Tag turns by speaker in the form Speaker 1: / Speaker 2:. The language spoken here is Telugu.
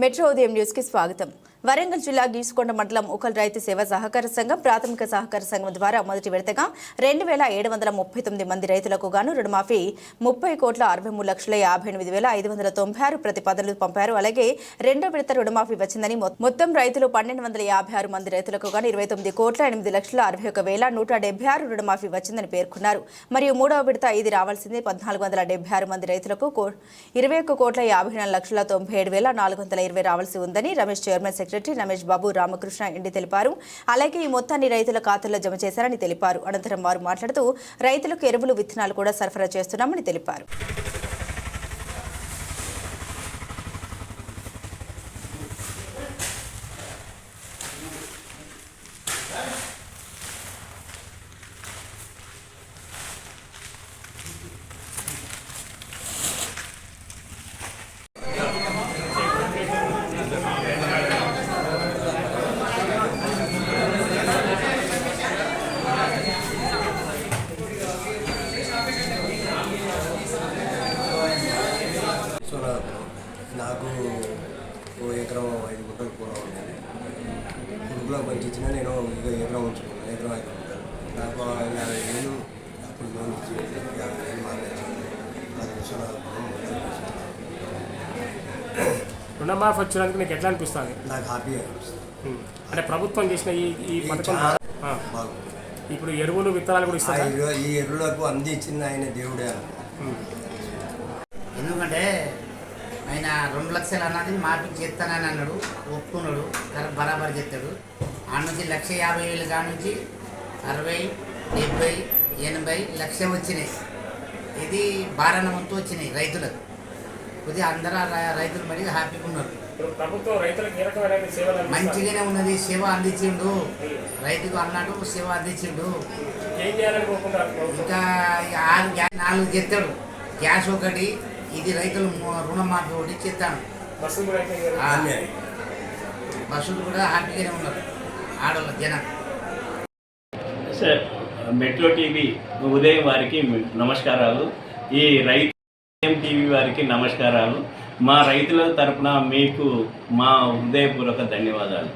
Speaker 1: మెట్రో ఉదయం న్యూస్కి స్వాగతం. వరంగల్ జిల్లా గీసుకొండ మండలం ఉకల్ రైతు సేవ సహకార సంఘం ప్రాథమిక సహకార సంఘం ద్వారా మొదటి విడతగా రెండు వేల ఏడు వందల ముప్పై తొమ్మిది మంది రైతులకు గాను రుణమాఫీ ముప్పై కోట్ల అరవై మూడు లక్షల యాభై ఎనిమిది వేల ఐదు వందల తొంభై ఆరు ప్రతిపాదనలు పంపారు. అలాగే రెండో విడత రుణమాఫీ వచ్చిందని మొత్తం రైతులు పన్నెండు వందల యాభై ఆరు మంది రైతులకు గాను ఇరవై తొమ్మిది కోట్ల ఎనిమిది లక్షల అరవై ఒక వేల నూట డెబ్బై ఆరు రుణమాఫీ వచ్చిందని పేర్కొన్నారు. మరియు మూడవ విడత ఇది రావాల్సింది. పద్నాలుగు వందల డెబ్బై ఆరు మంది రైతులకు ఇరవై ఒక్క కోట్ల యాభై నాలుగు లక్షల తొంభై ఏడు వేల నాలుగు వందల ఇరవై రావాల్సి ఉందని Ramesh chairman secretary Ramesh Babu Ramakrishna MD తెలిపారు. అలాగే ఈ మొత్తాన్ని రైతుల ఖాతాల్లో జమ చేశారని తెలిపారు. అనంతరం వారు మాట్లాడుతూ రైతులకు ఎరువులు విత్తనాలు కూడా సరఫరా చేస్తున్నామని తెలిపారు
Speaker 2: సో నాకు నాకు ఓ ఎకరం ఐదు గుంటలు కూడా ఉండేది మంచి ఇచ్చిన నేను ఇక ఎకరం ఉంచుకున్నాను ఎకరం ఐదు గుంటలు. నాకు యాభై వేలు అప్పుడు లోన్ ఇచ్చి యాభై వేలు అది విశ్వనాథ్
Speaker 3: రుణమాఫీ వచ్చినందుకు నీకు ఎట్లా అనిపిస్తుంది?
Speaker 2: నాకు హ్యాపీగా అనిపిస్తుంది.
Speaker 3: అంటే ప్రభుత్వం చేసిన ఈ ఈ పథకం
Speaker 2: బాగుంది.
Speaker 3: ఇప్పుడు ఎరువులు విత్తనాలు కూడా ఇస్తారు?
Speaker 2: ఎరువు- ఈ ఎరువులకు అందించింది ఆయన దేవుడే
Speaker 4: ఎందుకంటే ఆయన రెండు లక్షలు అన్నది మార్పు చేస్తానని అన్నాడు ఒప్పుకున్నాడు బరాబర్ చేస్తాడు. ఆ నుంచి లక్ష యాభై వేలు కాడ నుంచి అరవై డెబ్బై ఎనభై లక్ష వచ్చినాయి. ఇది బారాణమంతో వచ్చినాయి రైతులకు. కొద్దిగా అందరూ రైతులు మరి హ్యాపీగా ఉన్నారు? మంచిగానే ఉన్నది సేవ అందించిండు. రైతుకు అన్నాడు సేవ అందించిండు? ఇంకా ఆరు నాలుగు చెప్తాడు గ్యాస్ ఒకటి ఇది రైతులు రుణమాఫీ ఒకటి చెప్తాను బస్సులు కూడా హ్యాపీగానే ఉన్నారు ఆడవాళ్ళ జనం.
Speaker 5: సార్ మెట్రో టీవీ ఉదయం వారికి నమస్కారాలు. ఈ రైతు ఉదయం టీవీ వారికి నమస్కారాలు. మా రైతుల తరపున మీకు మా హృదయపూర్వక ధన్యవాదాలు.